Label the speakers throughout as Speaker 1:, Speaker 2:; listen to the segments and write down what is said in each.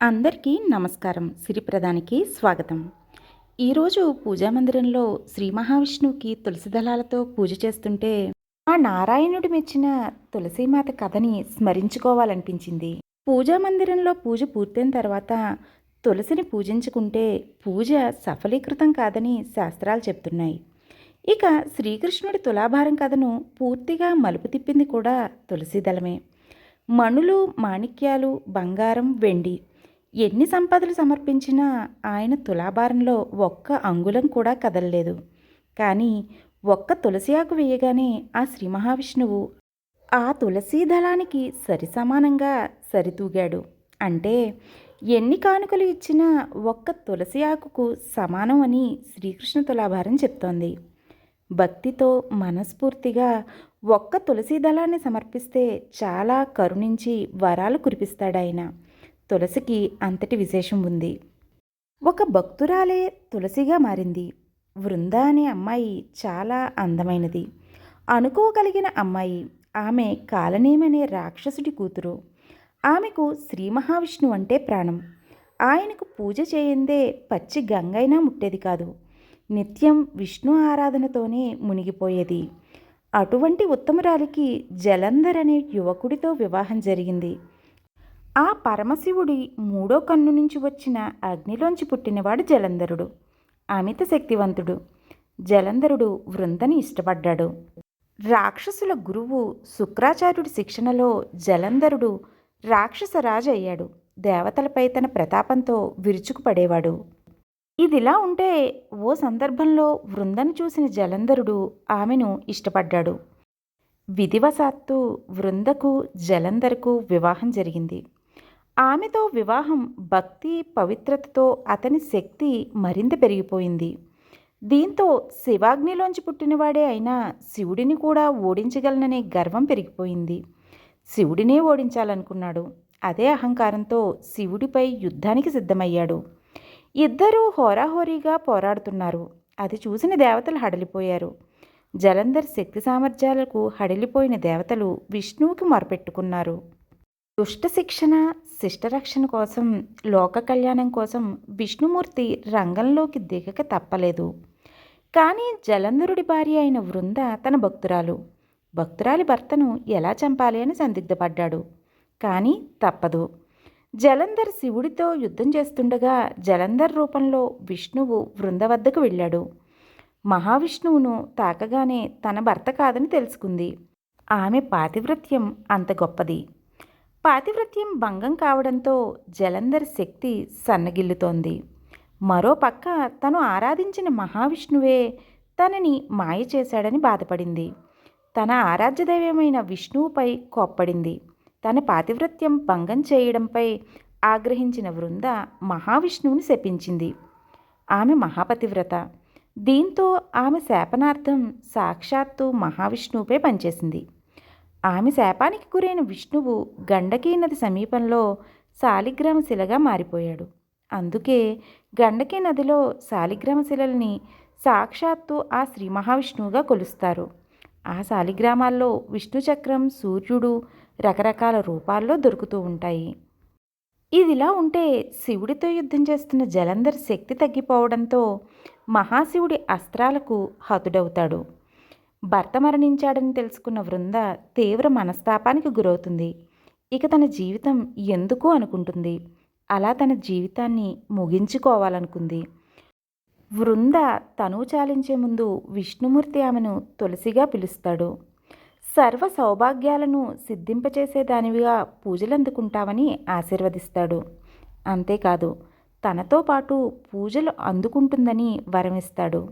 Speaker 1: అందరికీ నమస్కారం. సిరిప్రదానికి స్వాగతం. ఈరోజు పూజా మందిరంలో శ్రీ మహావిష్ణువుకి తులసి దళాలతో పూజ చేస్తుంటే ఆ నారాయణుడు మెచ్చిన తులసీమాత కథని స్మరించుకోవాలనిపించింది. పూజా మందిరంలో పూజ పూర్తయిన తర్వాత తులసిని పూజించుకుంటే పూజ సఫలీకృతం కాదని శాస్త్రాలు చెప్తున్నాయి ఇక శ్రీకృష్ణుడి తులాభారం కథను పూర్తిగా మలుపు తిప్పింది కూడా తులసి దళమే. మణులు మాణిక్యాలు బంగారం వెండి ఎన్ని సంపదలు సమర్పించినా ఆయన తులాభారంలో ఒక్క అంగుళం కూడా కదలలేదు. కానీ ఒక్క తులసి ఆకు వేయగానే ఆ శ్రీ మహావిష్ణువు ఆ తులసీ దళానికి సరి సమానంగా సరితూగాడు. అంటే ఎన్ని కానుకలు ఇచ్చినా ఒక్క తులసి ఆకుకు సమానం అని శ్రీకృష్ణ తులాభారం చెప్తోంది. భక్తితో మనస్ఫూర్తిగా ఒక్క తులసి దళాన్ని సమర్పిస్తే చాలా కరుణించి వరాలు కురిపిస్తాడాయన. తులసికి అంతటి విశేషం ఉంది. ఒక భక్తురాలే తులసిగా మారింది. వృంద అనే అమ్మాయి చాలా అందమైనది. అనుకోగలిగిన అమ్మాయి. ఆమె కాలనేమనే రాక్షసుడి కూతురు. ఆమెకు శ్రీ మహావిష్ణు అంటే ప్రాణం. ఆయనకు పూజ చేయందే పచ్చి గంగైనా ముట్టేది కాదు. నిత్యం విష్ణు ఆరాధనతోనే మునిగిపోయేది. అటువంటి ఉత్తమురాలికి జలంధర్ అనే యువకుడితో వివాహం జరిగింది. ఆ పరమశివుడి మూడో కన్ను నుంచి వచ్చిన అగ్నిలోంచి పుట్టినవాడు జలంధరుడు అమిత శక్తివంతుడు. జలంధరుడు వృందని ఇష్టపడ్డాడు. రాక్షసుల గురువు శుక్రాచార్యుడి శిక్షణలో జలంధరుడు రాక్షసరాజు అయ్యాడు. దేవతలపై తన ప్రతాపంతో విరుచుకుపడేవాడు ఇదిలా ఉంటే ఓ సందర్భంలో వృందను చూసిన జలంధరుడు ఆమెను ఇష్టపడ్డాడు. విధివశాత్తు వృందకు జలంధర్కు వివాహం జరిగింది. ఆమెతో వివాహం భక్తి పవిత్రతతో అతని శక్తి మరింత పెరిగిపోయింది. దీంతో శివాగ్నిలోంచి పుట్టినవాడే అయినా శివుడిని కూడా ఓడించగలననే గర్వం పెరిగిపోయింది. శివుడినే ఓడించాలనుకున్నాడు. అదే అహంకారంతో శివుడిపై యుద్ధానికి సిద్ధమయ్యాడు. ఇద్దరూ హోరాహోరీగా పోరాడుతున్నారు. అది చూసిన దేవతలు హడలిపోయారు. జలంధర్ శక్తి సామర్థ్యాలకు హడలిపోయిన దేవతలు విష్ణువుకి మొరపెట్టుకున్నారు. దుష్ట శిక్షణ శిష్టరక్షణ కోసం లోక కళ్యాణం కోసం విష్ణుమూర్తి రంగంలోకి దిగక తప్పలేదు. కానీ జలంధరుడి భార్య అయిన వృంద తన భక్తురాలు. భక్తురాలి భర్తను ఎలా చంపాలి అని సందిగ్ధపడ్డాడు. కానీ తప్పదు. జలంధర్ శివుడితో యుద్ధం చేస్తుండగా జలంధర్ రూపంలో విష్ణువు వృంద వద్దకు వెళ్ళాడు. మహావిష్ణువును తాకగానే తన భర్త కాదని తెలుసుకుంది. ఆమె పాతివ్రత్యం అంత గొప్పది. పాతివ్రత్యం భంగం కావడంతో జలంధర్ శక్తి సన్నగిల్లుతోంది. మరో పక్క తను ఆరాధించిన మహావిష్ణువే తనని మాయ చేశాడని బాధపడింది. తన ఆరాధ్యదైవమైన విష్ణువుపై కోప్పడింది. తన పాతివ్రత్యం భంగం చేయడంపై ఆగ్రహించిన వృంద మహావిష్ణువుని శపించింది. ఆమె మహాపతివ్రత. దీంతో ఆమె శాపనార్థం సాక్షాత్తు మహావిష్ణువుపై పనిచేసింది. ఆమె శాపానికి గురైన విష్ణువు గండకీ నది సమీపంలో శాలిగ్రామ శిలగా మారిపోయాడు. అందుకే గండకీ నదిలో శాలిగ్రామ శిలల్ని సాక్షాత్తు ఆ శ్రీ మహావిష్ణువుగా కొలుస్తారు. ఆ శాలిగ్రామాల్లో విష్ణు చక్రం సూర్యుడు రకరకాల రూపాల్లో దొరుకుతూ ఉంటాయి. ఇదిలా ఉంటే శివుడితో యుద్ధం చేస్తున్న జలంధర్ శక్తి తగ్గిపోవడంతో మహాశివుడి అస్త్రాలకు హతుడవుతాడు. భర్త మరణించాడని తెలుసుకున్న వృంద తీవ్ర మనస్తాపానికి గురవుతుంది. ఇక తన జీవితం ఎందుకు అనుకుంటుంది? అలా తన జీవితాన్ని ముగించుకోవాలనుకుంది. వృంద తనువు చాలించే ముందు విష్ణుమూర్తి ఆమెను తులసిగా పిలుస్తాడు. సర్వ సౌభాగ్యాలను సిద్ధింపచేసేదానివిగా పూజలందుకుంటావని ఆశీర్వదిస్తాడు. అంతేకాదు తనతో పాటు పూజలు అందుకుంటుందని వరమిస్తాడు.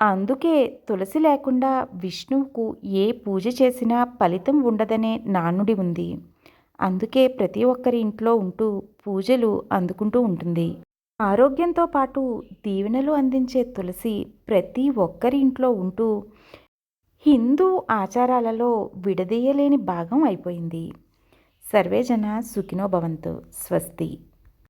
Speaker 1: అందుకే తులసి లేకుండా విష్ణువుకు ఏ పూజ చేసినా ఫలితం ఉండదనే నానుడి ఉంది. అందుకే ప్రతి ఒక్కరి ఇంట్లో ఉంటూ పూజలు అందుకుంటూ ఉంటుంది. ఆరోగ్యంతో పాటు దీవెనలు అందించే తులసి ప్రతి ఒక్కరి ఇంట్లో ఉంటూ హిందూ ఆచారాలలో విడదీయలేని భాగం అయిపోయింది. సర్వేజన సుఖినో భవంతు. స్వస్తి.